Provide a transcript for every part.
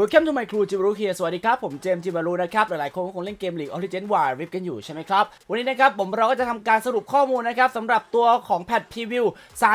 Welcome to my crew จิบารุเฮียสวัสดีครับ ผมเจมจิบารุนะครับ หลายๆคนก็คงเล่นเกม League of Legends Wild Rift กันอยู่ใช่ไหมครับ วันนี้นะครับ ผมเราก็จะทำการสรุปข้อมูลนะครับสำหรับตัวของแพทพรีวิว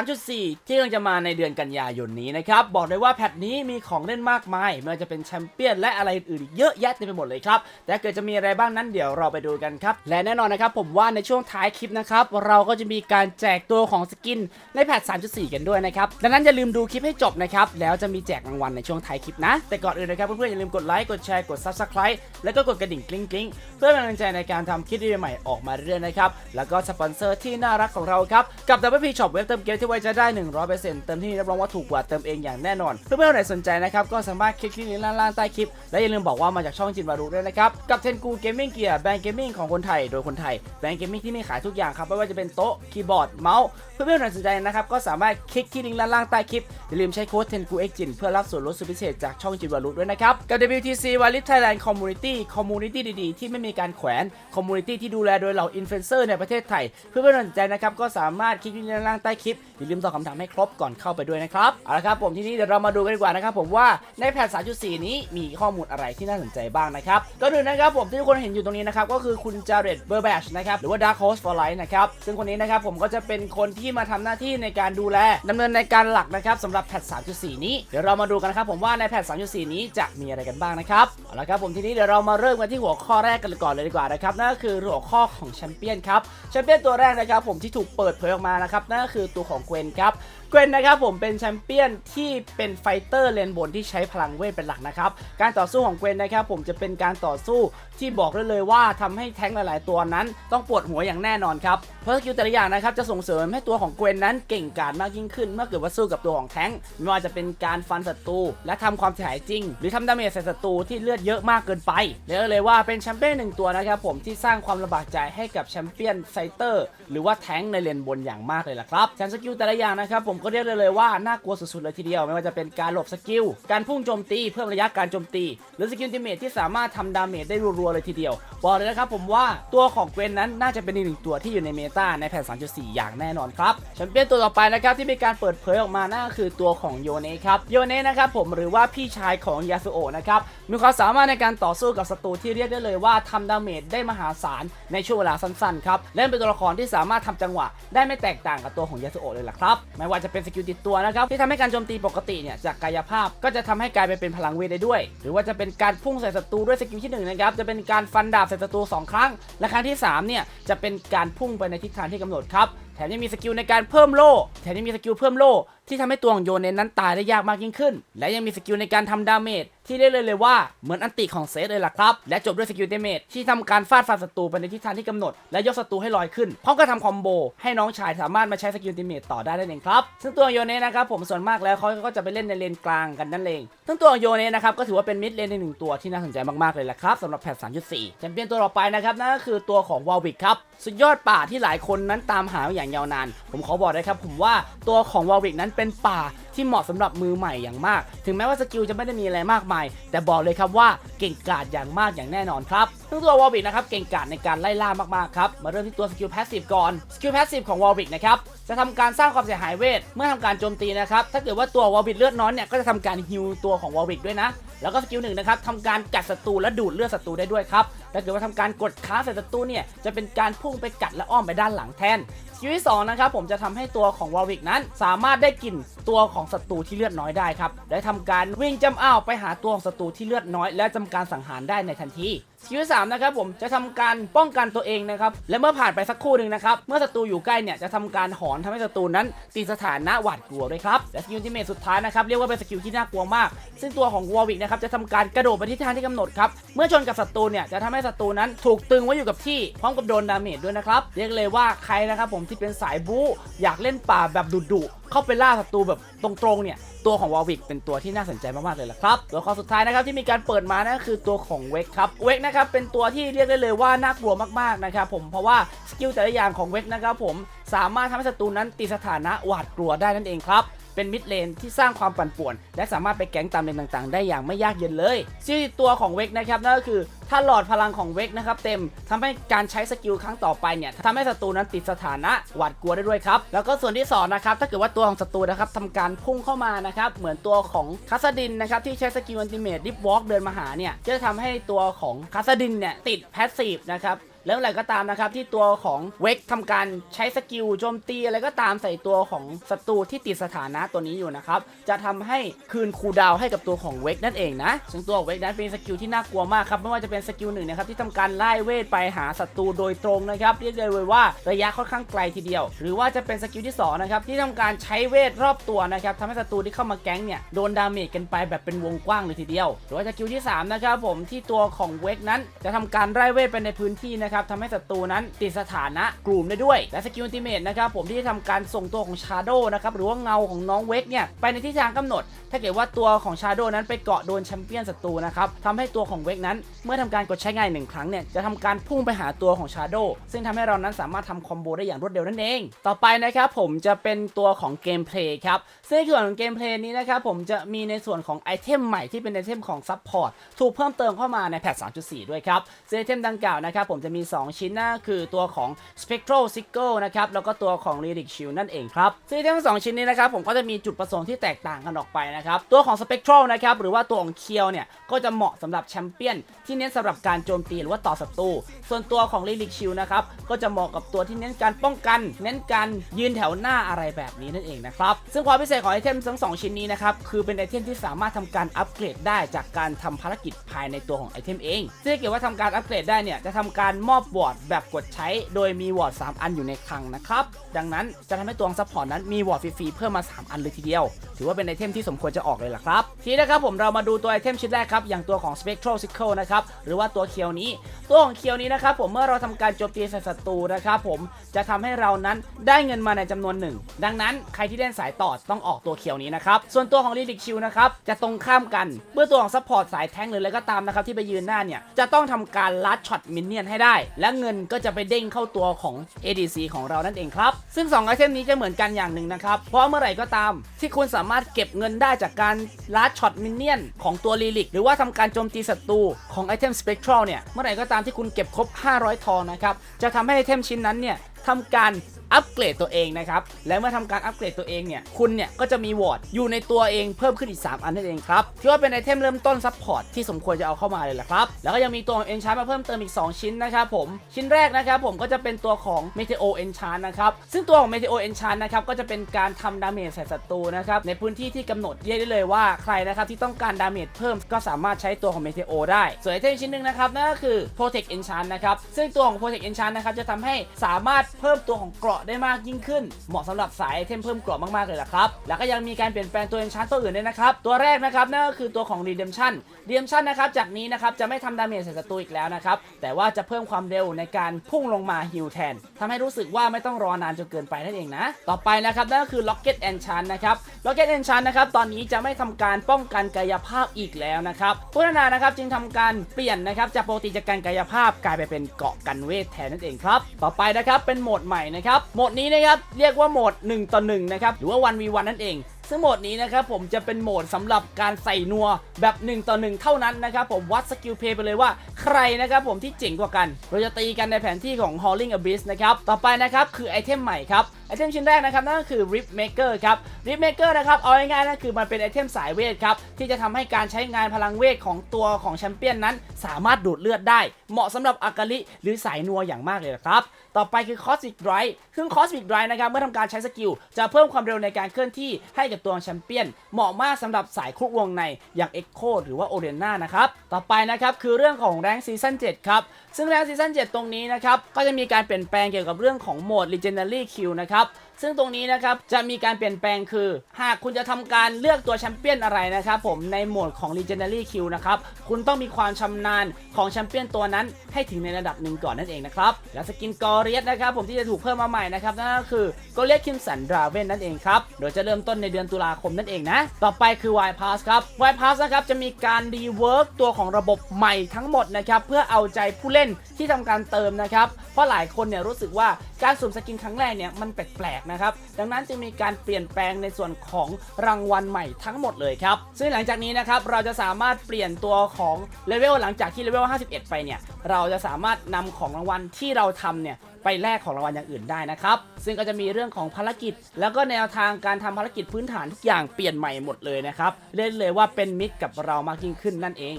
3.4 ที่กำลังจะมาในเดือนกันยายนนี้นะครับ บอกเลยว่าแพทนี้มีของเล่นมากมาย ไม่ว่าจะเป็นแชมเปี้ยนและอะไรอื่นๆเยอะแยะเต็มไปหมดเลยครับ แต่เกิดจะมีอะไรบ้างนั้นเดี๋ยวเราไปดูกันครับ และแน่นอนนะครับผมว่าในช่วงท้ายคลิปนะครับเราก็จะมีการแจกตัวของสกินในแพท 3.4 กันด้วยนะครับดังนั้นอย่าลืมดูคลิปให้จบนะครับแล้วจะมีแจกรางวัลในช่วงท้ายคลิปนะ แต่ก่อนอื่นนะครับเพื่อนๆอย่าลืมกดไลค์กดแชร์กด Subscribe แล้วก็กดกระดิ่งกริ๊งกริ๊งเพื่อเป็นกำลังใจในการทำคลิปดีใหม่ออกมาเรื่อยๆนะครับแล้วก็สปอนเซอร์ที่น่ารักของเราครับกับ WP Shop เว็บเติมเกมที่ไว้ใจได้ 100%เติมที่นี่รับรองว่าถูกกว่าเติมเองอย่างแน่นอน เพื่อนๆคนไหนสนใจนะครับก็สามารถคลิกที่ลิงก์ล่างๆใต้คลิปและอย่าลืมบอกว่ามาจากช่องจินวารุด้วยนะครับกับเทนกูเกมมิ่งเกียร์แบรนด์เกมมิ่งของคนไทยโดยคนไทยแบรนด์เกมมิ่งที่มีขายทุกอย่างครับไม่ว่าจะเป็นโต๊ะคีย์บอร์ดเมาส์เพื่อนๆคนไหนสนใจนะครับก็สามารถคลิกที่ลิงก์ล่างๆใต้คลิปอย่าลืมใช้โค้ด10 x จินเพื่อรับส่วนลดสุดพิเศษจากช่องจินวารุด้วยนะครับ กับ WTC w a l i t Thailand Community Community ดีๆ ที่ไม่มีการแขวน Community ที่ดูแลโดยเหล่าอินฟลูเอนเซอร์ในประเทศไทย เพื่อนๆสนใจนะครับ ก็สามารถคลิกที่ลิงก์ล่างใต้คลิป อย่าลืมตอบคำถามให้ครบก่อนเข้าไปด้วยนะครับ เอาละครับผมที่นี้เดี๋ยวเรามาดูกันดีกว่านะครับผมว่าในแพท3.4 นี้มีข้อมูลอะไรที่น่าสนใจบ้างนะครับก็ดูนะครับผมที่ทุกคนเห็นอยู่ตรงนี้นะครับก็คือคุณจาเรตเบอร์แบชนะครับหรือว่า Dark Horse for Life นะครับซึ่งคนนี้นะครับผมก็จะเป็นคนที่มาทำหน้าที่ในการดูแลดำเนินในการหลักนะครับสำหรับแพท3.4 นี้เดี๋ยวเรามาดูกันนะครับผมว่าในแพท3.4 นี้จะมีอะไรกันบ้างนะครับเอาละครับผมทีนี้เดี๋ยวเรามาเริ่มกันที่หัวข้อแรกกันก่อนเลยดีกว่านะครับนั่นก็คือหัวข้อของแชมเปี้ยนครับแชมเปี้ยนตัวแรกนะครับผมที่ถูกเปิดเผยออกมานะครับนั่นก็คือตัวของเกวนครับ เกวนนะครับผมเป็นแชมเปี้ยนที่เป็นไฟเตอร์เลนบนที่ใช้พลังเวทเป็นหลักนะครับ การต่อสู้ของเกวนนะครับผมจะเป็นการต่อสู้ที่บอกได้เลยว่าทำให้แท้งหลาย ๆ ตัวนั้นต้องปวดหัวอย่างแน่นอนครับ เพราะสกิลแต่ละอย่างนะครับจะส่งเสริมให้ตัวของเกวนนั้นเก่งกาจมากยิ่งขึ้น เมื่อเกิดว่าสู้กับตัวของแท้งไม่ว่าจะเป็นการฟันศัตรูและทำความเสียหายจริง หรือทำดาเมจใส่ศัตรูที่เลือดเยอะมากเกินไปเรียกเลยว่าเป็นแชมเปี้ยนหนึ่งตัวนะครับผมที่สร้างความลำบากใจให้กับแชมเปี้ยนไฟเตอร์หรือว่าแท้งในเลนบนอย่างมากเลยล่ะครับแถมสกิลแต่ละอย่างนะครับผมก็เรียกได้เลยว่าน่ากลัวสุดๆเลยทีเดียว ไม่ว่าจะเป็นการหลบสกิล การพุ่งโจมตีเพิ่มระยะการโจมตี หรือสกิลติเมทที่สามารถทำดาเมจได้รัวๆเลยทีเดียว บอกเลยนะครับผมว่าตัวของเกวนนั้นน่าจะเป็นอีกหนึ่งตัวที่อยู่ในเมตาในแผน3.4 อย่างแน่นอนครับแชมเปี้ยนตัวต่อไปนะครับที่มีการเปิดเผยออกมานั่นก็คือตัวของโยเนะครับโยเนะนะครับผมหรือว่าพี่ชายของยาสุโอะนะครับมีความสามารถในการต่อสู้กับศัตรูที่เรียกได้เลยว่าทำดาเมจได้มหาศาลในช่วงเวลาสั้นๆครับและเป็นตัวละครที่สามารถทำจังหวะ ได้ไม่แตกต่างกับตัวของยาสุโอะเลยล่ะครับไม่ว่าจะเป็นสกิลติดตัวนะครับที่ทำให้การโจมตีปกติเนี่ยจากกายภาพก็จะทำให้กลายไปเป็นพลังเวทได้ด้วย หรือว่าจะเป็นการพุ่งใส่ศัตรูด้วยสกิลที่หนึ่งนะครับจะเป็นการฟันดาบใส่ศัตรูสองครั้ง และครั้งที่สามเนี่ยจะเป็นการพุ่งไปในทิศทางที่กำหนดครับแถมยังมีสกิลในการเพิ่มโล่แถมยังมีสกิลเพิ่มโล่ ที่ทำให้ตัวของโยเนนนั้นตายได้ยากมากยิ่งขึ้น และยังมีสกิลในการทำดาเมจที่เรียกเลยเลยว่าเหมือนอันติของเซตเลยล่ะครับ และจบด้วยสกิลเดเมจที่ทำการฟาดฟันศัตรูไปในทิศทางที่กำหนด และยกศัตรูให้ลอยขึ้นพร้อมกับทำคอมโบ ให้น้องชายสามารถมาใช้สกิลเดเมจต่อได้นั่นเองครับ ซึ่งตัวโยเนนนะครับผมส่วนมากแล้วเขาก็จะไปเล่นในเลนกลางกันนั่นเองซึ่งตัวโยเนนะครับก็ถือว่าเป็นมิดเลนในหนึ่งตัวที่น่าสนใจมากๆเลยล่ะครับสำหรับแพท3.4แชมเปี้ยนตัวต่อไปนะครับนั่นก็คือตัวของวอลวิกครับสุดยอดป่าที่หลายคนนั้นตามหาอย่างยาวนาน ผมขอบอกเลยครับผมว่าตัวของวอลวิกนั้นเป็นป่าที่เหมาะสำหรับมือใหม่อย่างมาก ถึงแม้ว่าสกิลจะไม่ได้มีอะไรมากมาย แต่บอกเลยครับว่าเก่งกาจอย่างมากอย่างแน่นอนครับซึ่งตัววอลวิกนะครับเก่งกาจในการไล่ล่ามากๆครับ มาเริ่มที่ตัวสกิลแพสซีฟก่อน สกิลแพสซีฟของวอลวิกนะครับจะทำการสร้างความเสียหายเวท เมื่อทำการโจมตีนะครับ ถ้าเกิดว่าตัววอลวิกเลือดน้อยเนี่ยก็จะทำการฮิวตัวของวอลวิกด้วยนะ แล้วก็สกิลหนึ่งนะครับทำการกัดศัตรูและดูดเลือดศัตรูได้ด้วยครับ ถ้าเกิดว่าทำการกดค้าใส่ศัตรูเนี่ยจะเป็นการพุ่งไปกัดและอ้อมไปด้านหลังแทนสกิลที่2นะครับผมจะทำให้ตัวของวอลวิกนั้น สามารถได้กลิ่นตัวของศัตรูที่เลือดน้อยได้ครับได้ทำการวิ่งจำอ้าวไปหาตัวของศัตรูที่เลือดน้อย และทำการสังหารได้ในทันทีสกิลที่สามนะครับผมจะทำการป้องกันตัวเองนะครับและเมื่อผ่านไปสักครู่หนึ่งนะครับเมื่อศัตรูอยู่ใกล้เนี่ยจะทำการหอนทำให้ศัตรูนั้นติดสถานะหวาดกลัวด้วยครับและสกิลที่เมสุดท้ายนะครับเรียกว่าเป็นสกิลที่น่ากลัวมาก ซึ่งตัวของวอลวิกนะครับจะทำการกระโดดไปทิศทางที่กำหนดครับเมื่อชนกับศัตรูเนี่ยจะทำให้ศัตรูนั้นถูกตึงไว้อยู่กับที่พร้อมกับโดนดาเมจด้วยนะครับเรียกเลยว่าใครนะครับผมที่เป็นสายบู๊อยากเล่นป่าแบบดุๆเข้าไปล่าศัตรูแบบตรงๆเนี่ยตัวของวอลวิกเป็นตัวที่น่าสนใจมาก ๆ เลยล่ะครับ ตัวข้อสุดท้ายนะครับที่มีการเปิดมานั่นคือตัวของเวกครับเวกนะครับเป็นตัวที่เรียกได้เลยว่าน่ากลัวมาก ๆ นะครับผมเพราะว่าสกิลแต่ละอย่างของเวกนะครับผมสามารถทำให้ศัตรูนั้นติดสถานะหวาดกลัวได้นั่นเองครับ เป็นมิดเลนที่สร้างความปั่นป่วน และสามารถไปแก๊งตามเลนต่างๆ ได้อย่างไม่ยากเย็นเลยซึ่ตัวของเวกนะครับนั่นก็คือถ้าหลอดพลังของเวกนะครับเต็มทำให้การใช้สกิลครั้งต่อไปเนี่ยทำให้ศัตรูนั้นติดสถานะหวาดกลัวได้ด้วยครับ แล้วก็ส่วนที่สองนะครับถ้าเกิดว่าตัวของศัตรูนะครับทำการพุ่งเข้ามานะครับเหมือนตัวของคัสดินนะครับที่ใช้สกิลอันติเมตดิฟวอล์กเดินมาหาเนี่ยจะทำให้ตัวของคัสดินเนี่ยติดแพสซีฟนะครับ แล้วอะไรก็ตามนะครับที่ตัวของเวกทำการใช้สกิลโจมตีอะไรก็ตามใส่ตัวของศัตรูที่ติดสถานะตัวนี้อยู่นะครับจะทำให้คืนคูดาวให้กับตัวของเวกนั่นเองนะซึ่งตัวเวกนั้นเป็นสกิลที่น่ากลัวมากครับไม่ว่าจะเป็นสกิลหนึ่งนะครับที่ทำการไล่เวทไปหาศัตรูโดยตรงนะครับเรียกได้เลยว่าระยะค่อนข้างไกลทีเดียว หรือว่าจะเป็นสกิลที่สองนะครับที่ทำการใช้เวทรอบตัวนะครับทำให้ศัตรูที่เข้ามาแก๊งเนี่ยโดนดาเมจกันไปแบบเป็นวงกว้างเลยทีเดียว หรือว่าสกิลที่สามนะครับผมที่ตัวของเวกนั้นจะทำการไล่เวทไปในพื้นที่นะครับทำให้ศัตรูนั้นติดสถานะกลุ่มได้ด้วย และสกิลอัลติเมทนะครับผมที่จะทำการส่งตัวของชาโดนะครับหรือว่าเงาของน้องเวกเนี่ยไปในทิศทางกำหนด ถ้าเกิดว่าตัวของชาโดนั้นไปเกาะโดนแชมเปี้ยนศัตรูนะครับทำให้ตัวของเวกนั้นเมื่อทำการกดใช้งานหนึ่งครั้งเนี่ยจะทำการพุ่งไปหาตัวของชาโดซึ่งทำให้เรานั้นสามารถทำคอมโบได้อย่างรวดเร็วนั่นเอง ต่อไปนะครับผมจะเป็นตัวของเกมเพลย์ครับซึ่งในส่วนของเกมเพลย์นี้นะครับผมจะมีในส่วนของไอเทมใหม่ที่เป็นไอเทมของซัพพอร์ตถูกเพิ่มเติมเข้ามาในแพท3.4 ด้วยครับซึ่งไอเทมดังกล่าวนะครับผมจะมี2 ชิ้นนะคือตัวของ Spectral Sickle นะครับแล้วก็ตัวของ Lyric Shield นั่นเองครับซึ่งไอเทมทั้งสองชิ้นนี้นะครับผมก็จะมีจุดประสงค์ที่แตกต่างกันออกไปนะครับตัวของ Spectral นะครับหรือว่าตัวของเคียวเนี่ยก็จะเหมาะสำหรับแชมเปี้ยนที่เน้นสำหรับการโจมตีหรือว่าต่อศัตรูส่วนตัวของ Lyric Shield นะครับก็จะเหมาะกับตัวที่เน้นการป้องกัน เน้นการยืนแถวหน้าอะไรแบบนี้นั่นเองนะครับซึ่งความพิเศษของไอเทมทั้งสองชิ้นนี้นะครับคือเป็นไอเทมที่สามารถทำการอัปเกรดได้จากการทำภารกิจภายในตัวของไอเทมเองซึ่งเกิดว่าทำการอัปเกรดได้เนี่ยจะทำการมอบวอร์ดแบบกดใช้ โดยมีวอร์ด3 อันอยู่ในคลังนะครับ ดังนั้นจะทำให้ตัวซัพพอร์ตนั้นมีวอร์ดฟรีๆเพิ่มมา 3 อันเลยทีเดียว ถือว่าเป็นไอเทมที่สมควรจะออกเลยล่ะครับ ทีนี้นะครับผมเรามาดูตัวไอเทมชิ้นแรกครับ อย่างตัวของ Spectral Sickle นะครับ หรือว่าตัวเคียวนี้ ตัวของเคียวนี้นะครับผมเมื่อเราทำการโจมตีใส่ศัตรูนะครับผมจะทำให้เรานั้นได้เงินมาในจำนวนหนึ่งดังนั้นใครที่เล่นสายต่อต้องออกตัวเคียวนี้นะครับส่วนตัวของ l y r i c Shield นะครับจะตรงข้ามกันเมื่อตัวของซัพพอร์ตสายแท้งหรืออะไรก็ตามนะครับที่ไปยืนหน้าเนี่ยจะต้องทำการลัดช็อตมินเนี่ยนให้ได้และเงินก็จะไปเด้งเข้าตัวของ ADC ของเรานั่นเองครับ ซึ่ง2ไอเทมนี้จะเหมือนกันอย่างหนึ่งนะครับ เพราะเมื่อไหร่ก็ตาม ที่คุณสามารถเก็บเงินได้จากการลัดช็อตมินเนี่ยนของตัวลีลิกหรือว่าทำการโจมตีศัตรูของไอเทมสเปกทรัลเนี่ยเมื่อไหร่ก็ตามที่คุณเก็บครบ 500 ทองนะครับจะทำให้ไอเทมชิ้นนั้นเนี่ยทำการอัปเกรดตัวเองนะครับ และเมื่อทำการอัปเกรดตัวเองเนี่ย คุณเนี่ยก็จะมีวอร์ดอยู่ในตัวเองเพิ่มขึ้นอีก 3 อันนั่นเองครับถือว่าเป็นไอเทมเริ่มต้นซัพพอร์ตที่สมควรจะเอาเข้ามาเลยแหละครับ แล้วก็ยังมีตัวเอนชาร์มาเพิ่มเติมอีก 2 ชิ้นนะครับผม ชิ้นแรกนะครับผมก็จะเป็นตัวของ Meteo Enchant นะครับ ซึ่งตัวของ Meteo Enchant นะครับก็จะเป็นการทำดาเมจใส่ศัตรูนะครับในพื้นที่ที่กำหนดเรียกได้เลยว่าใครนะครับที่ต้องการดาเมจเพิ่มก็สามารถใช้ตัวของ Meteo ได้ ส่วนไอเทมชิ้นหนึ่งนะครับนั่นก็คือ Protect Enchant นะครับซึ่งตัวของ Protect Enchant นะครับจะทำให้สามารถเพิ่มตัวของเกราะได้มากยิ่งขึ้น เหมาะสำหรับสายไอเทมเพิ่มเกราะมากๆเลยล่ะครับ แล้วก็ยังมีการเปลี่ยนแปลงตัว Enchant ตัวอื่นด้วยนะครับ ตัวแรกนะครับนั่นก็คือตัวของ Redemption Redemption นะครับจากนี้นะครับจะไม่ทำดาเมจใส่ศัตรูอีกแล้วนะครับแต่ว่าจะเพิ่มความเร็วในการพุ่งลงมาฮิลแทนทำให้รู้สึกว่าไม่ต้องรอนานจนเกินไปนั่นเองนะ ต่อไปนะครับนั่นก็คือ Rocket Enchant นะครับ Rocket Enchant นะครับตอนนี้จะไม่ทำการป้องกันกายภาพอีกแล้วนะครับผู้พัฒนานะครับจึงทำการเปลี่ยนนะครับจากปกติจากการกายภาพกลายไปเป็นเกาะกันเวทแทนนั่นเองครับ ต่อไปนะครับเป็นโหมดใหม่นะครับโหมดนี้นะครับเรียกว่าโหมด 1 ต่อ 1 นะครับ หรือว่า 1v1 นั่นเอง ซึ่งโหมดนี้นะครับผมจะเป็นโหมดสำหรับการใส่นัวแบบ 1 ต่อ 1 เท่านั้นนะครับผมวัดสกิลเพย์ไปเลยว่าใครนะครับผมที่เจ๋งกว่ากัน เราจะตีกันในแผนที่ของ Hauling Abyss นะครับ ต่อไปนะครับคือไอเทมใหม่ครับไอเทมชิ้นแรกนะครับนั่นก็คือ Rip Maker ครับ Rip Maker นะครับเอาง่ายๆนั่นคือมันเป็นไอเทมสายเวทครับที่จะทำให้การใช้งานพลังเวทของตัวของแชมเปี้ยนนั้น สามารถดูดเลือดได้ เหมาะสำหรับอากาลิหรือสายนัวอย่างมากเลยนะครับ ต่อไปคือ Cosmic Drive ซึ่ง Cosmic Drive นะครับ เมื่อทำการใช้สกิล จะเพิ่มความเร็วในการเคลื่อนที่ให้กับตัวแชมเปี้ยน เหมาะมากสำหรับสายคุกวงในอย่าง Echo หรือว่า o r e n a นะครับ ต่อไปนะครับ คือเรื่องของแรงซีซั่น7ครับ ซึ่งแรงซีซั่น7ตรงนี้นะครับ ก็จะมีการเปลี่ยนแปลงเกี่ยวกับเรื่องของโหมด Legendary Q นะครับ ซึ่งตรงนี้นะครับจะมีการเปลี่ยนแปลงคือ หากคุณจะทำการเลือกตัวแชมเปี้ยนอะไรนะครับผมในโหมดของ Legendary Q นะครับคุณต้องมีความชำนาญของแชมเปี้ยนตัวนั้นให้ถึงในระดับหนึ่งก่อนนั่นเองนะครับและสกินกอเรียสนะครับผมที่จะถูกเพิ่มมาใหม่นะครับนั่นก็คือกอเรียสคิมสันดราเวนนั่นเองครับโดยจะเริ่มต้นในเดือนตุลาคมนั่นเองนะต่อไปคือ Y Pass ครับ Y Pass นะครับจะมีการรีเวิร์กตัวของระบบใหม่ทั้งหมดนะครับเพื่อเอาใจผู้เล่นที่ทำการเติมนะครับเพราะหลายคนเนี่ยรู้สึกว่าการสุ่มสกินครั้งแรกเนี่ยมันแปลกนะครับ ดังนั้นจึงมีการเปลี่ยนแปลงในส่วนของรางวัลใหม่ทั้งหมดเลยครับ ซึ่งหลังจากนี้นะครับเราจะสามารถเปลี่ยนตัวของเลเวลหลังจากที่เลเวล51 ไปเนี่ย เราจะสามารถนำของรางวัลที่เราทำเนี่ยไปแลกของรางวัลอย่างอื่นได้นะครับ ซึ่งก็จะมีเรื่องของภารกิจ แล้วก็แนวทางการทำภารกิจพื้นฐานทุกอย่างเปลี่ยนใหม่หมดเลยนะครับเรียกเลยว่าเป็นมิตรกับเรามากยิ่งขึ้นนั่นเอง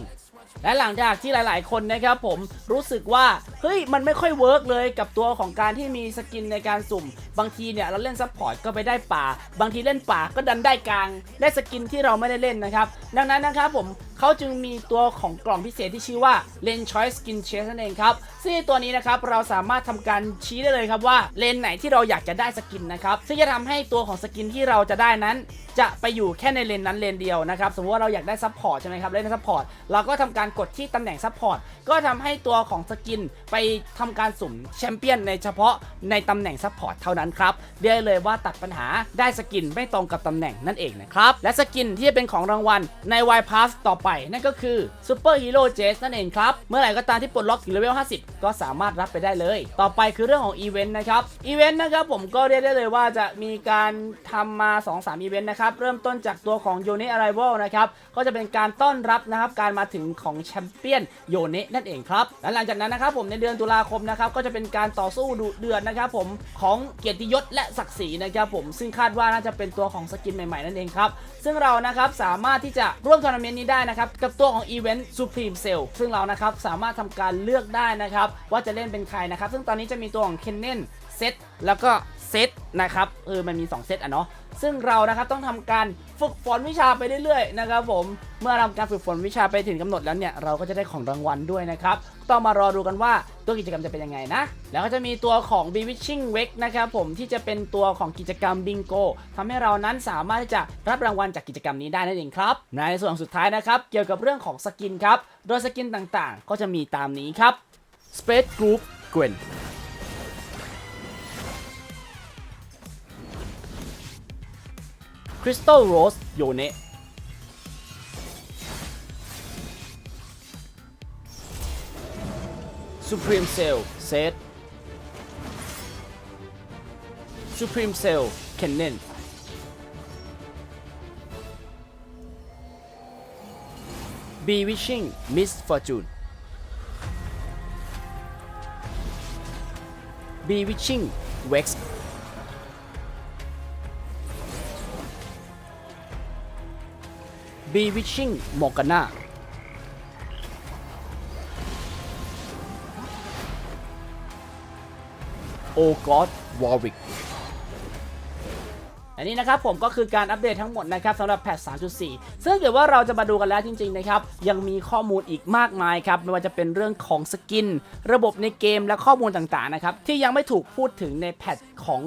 และหลังจากที่หลาย ๆ คนนะครับผมรู้สึกว่าเฮ้ยมันไม่ค่อยเวิร์กเลยกับตัวของการที่มีสกินในการสุ่ม บางทีเนี่ยเราเล่นซัพพอร์ตก็ไปได้ป่า บางทีเล่นป่าก็ดันได้กลางได้สกินที่เราไม่ได้เล่นนะครับ ดังนั้นนะครับผม เขาจึงมีตัวของกล่องพิเศษที่ชื่อว่า Lane Choice Skin Chase นั่นเองครับ ซึ่งตัวนี้นะครับเราสามารถทำการชี้ได้เลยครับว่าเลนไหนที่เราอยากจะได้สกินนะครับซึ่งจะทำให้ตัวของสกินที่เราจะได้นั้น จะไปอยู่แค่ในเลนนั้นเลนเดียวนะครับสมมติว่าเราอยากได้ซัพพอร์ตใช่ไหมครับเลนซัพพอร์ตเราก็ทำการกดที่ตำแหน่งซัพพอร์ตก็ทำให้ตัวของสกินไปทำการสุ่มแชมเปี้ยนในเฉพาะในตำแหน่งซัพพอร์ตเท่านั้นครับเรียกเลยว่าตัดปัญหาได้สกินไม่ตรงกับตำแหน่งนั่นเองนะครับและสกินที่จะเป็นของรางวัลใน Y Pass ต่อไปนั่นก็คือ Super Hero j e s นั่นเองครับ เมื่อไหร่ก็ตามที่ปลดล็อกถึงเลเวล 50 ก็สามารถรับไปได้เลย ต่อไปคือเรื่องของอีเวนต์นะครับ อีเวนต์นะครับผมก็เรียกได้เลยว่าจะมีการทำมา 2-3 อีเวนต์นะครับ เริ่มต้นจากตัวของ y o n e Arrival นะครับ ก็จะเป็นการต้อนรับนะครับการมาถึงของแชมเปี้ยนโยเนะนั่นเองครับ และหลังจากนั้นนะครับผมในเดือนตุลาคมนะครับก็จะเป็นการต่อสู้ดุเดือดนะครับผมของเกียรติยศและศักดิ์ศรีนะครับผมซึ่งคาดว่าน่าจะเป็นตัวของสกินใหม่ๆนั่นเองครับ ซึ่งเรานะครับสามารถที่จะร่วมทัวร์นาเมนต์นี้ได้นะครับกับตัวของอีเวนต์ Supreme Sale ซึ่งเรานะครับสามารถทำการเลือกได้นะครับว่าจะเล่นเป็นใครนะครับซึ่งตอนนี้จะมีตัวของเคนเนนเซตแล้วก็ เซตนะครับเออมันมี 2 เซตอะเนาะซึ่งเรานะครับต้องทำการฝึกฝนวิชาไปเรื่อยๆนะครับผมเมื่อทำการฝึกฝนวิชาไปถึงกำหนดแล้วเนี่ยเราก็จะได้ของรางวัลด้วยนะครับต้องมารอดูกันว่าตัวกิจกรรมจะเป็นยังไงนะ แล้วก็จะมีตัวของ Bewitching Wake นะครับผมที่จะเป็นตัวของกิจกรรมบิงโกทำให้เรานั้นสามารถที่จะรับรางวัลจากกิจกรรมนี้ได้นั่นเองครับ ในส่วนสุดท้ายนะครับเกี่ยวกับเรื่องของสกินครับโดยสกินต่างๆ ก็จะมีตามนี้ครับ Space Group Crystal Rose unit. Supreme Cell set. Supreme Cell cannon. Bewitching Miss Fortune. Bewitching Wax นี้ อันนี้นะครับผมก็คือการอัปเดตทั้งหมดนะครับสำหรับแพท 3.4 ซึ่งเกิดว่าเราจะมาดูกันแล้วจริงๆนะครับยังมีข้อมูลอีกมากมายครับไม่ว่าจะเป็นเรื่องของสกิน ระบบในเกมและข้อมูลต่างๆนะครับที่ยังไม่ถูกพูดถึงในแพทของ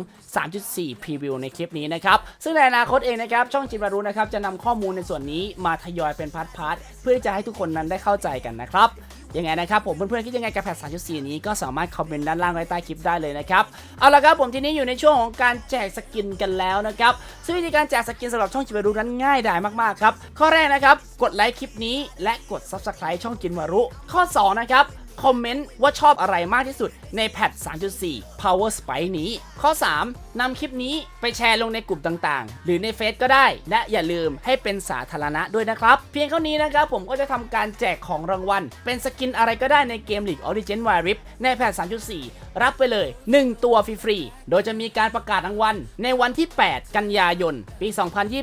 3.4 พรีวิวในคลิปนี้นะครับซึ่งในอนาคตเองนะครับช่องจินวารุนะครับจะนำข้อมูลในส่วนนี้มาทยอยเป็นพาร์ทๆเพื่อจะให้ทุกคนนั้นได้เข้าใจกันนะครับ ยังไงนะครับผมเพื่อนๆคิดยังไงกับแพท3.4 นี้ก็สามารถคอมเมนต์ด้านล่างไว้ใต้คลิปได้เลยนะครับเอาละครับผมทีนี้อยู่ในช่วงของการแจกสกินกันแล้วนะครับซึ่งวิธีการแจกสกินสำหรับช่องจิวารุนั้นง่ายดายมากๆครับข้อแรกนะครับกดไลค์คลิปนี้และกด Subscribe ช่องจินวารุข้อ2นะครับ คอมเมนต์ว่าชอบอะไรมากที่สุดในแพท 3.4 Power Spike นี้ ข้อ 3นำคลิปนี้ไปแชร์ลงในกลุ่มต่างๆ หรือในเฟซก็ได้ และอย่าลืมให้เป็นสาธารณะด้วยนะครับ เพียงเท่านี้นะครับผมก็จะทำการแจกของรางวัล เป็นสกินอะไรก็ได้ในเกม League of Legends Wild Rift ในแพท 3.4 รับไปเลย 1 ตัวฟรีๆ โดยจะมีการประกาศรางวัลในวันที่ 8 กันยายน ปี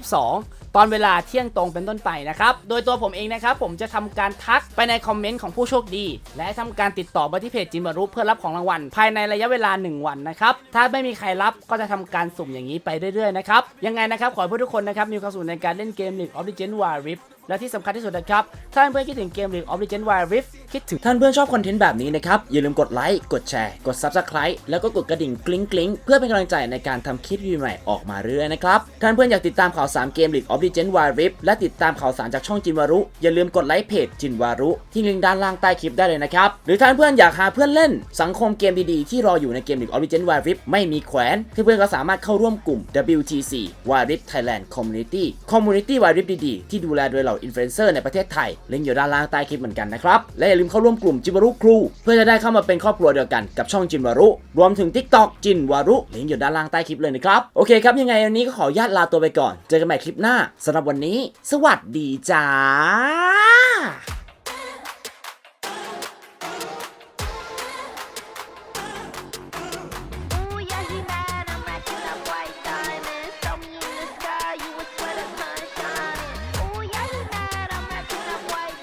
2022 ตอนเวลาเที่ยงตรงเป็นต้นไปนะครับ โดยตัวผมเองนะครับ ผมจะทำการทักไปในคอมเมนต์ของผู้โชคดี และทำการติดต่อไปที่เพจจินบารุเพื่อรับของรางวัล ภายในระยะเวลา 1 วันนะครับ ถ้าไม่มีใครรับก็จะทำการสุ่มอย่างนี้ไปเรื่อยๆนะครับ ยังไงนะครับ ขอให้ทุกคนนะครับมีความสุขในการเล่นเกม League of Legends Wild Rift และที่สำคัญที่สุดนะครับ ถ้าเพื่อนคิดถึงเกม League of Legends Wild Rift คิดถึงท่านเพื่อนชอบคอนเทนต์แบบนี้นะครับ อย่าลืมกดไลค์ กดแชร์ กด Subscribe แล้วก็กดกระดิ่งกริ๊งกริ๊งเพื่อเป็นกำลังใจในการทำคลิปวิดีโอใหม่ออกมาเรื่อยนะครับ ท่านเพื่อนอยากติดตามข่าวสารเกม League of Legends Wild Rift และติดตามข่าวสารจากช่องจินวารุ อย่าลืมกดไลค์เพจจินวารุ ที่ลิงก์ด้านล่างใต้คลิปได้เลยนะครับ หรือท่านเพื่อนอยากหาเพื่อนเล่น สังคมเกมดีๆที่รออยู่ในเกม League of Legends Wild Rift ไม่มีแขวนเพื่อนก็สามารถเข้าร่วมกลุ่ม WTC Wild Rift Thailand Community Community Wild Rift ดีๆที่ดูแลโดยเหล่าอินฟลูเอนเซอร์ในประเทศไทย ลิงก์อยู่ด้านล่างใต้คลิปเหมือนกันนะครับ และอย่าลืมเข้าร่วมกลุ่มจิวารุครู เพื่อจะได้เข้ามาเป็นครอบครัวเดียวกันกับช่องจินวารุ รวมถึง TikTok จินวารุ ลิงก์อยู่ด้านล่างใต้คลิปเลยนะครับ โอเคครับ ยังไงวันนี้ก็ขออนุญาตลาตัวไปก่อน เจอกันใหม่คลิปหน้าสำหรับวันนี้ สวัสดีจ้า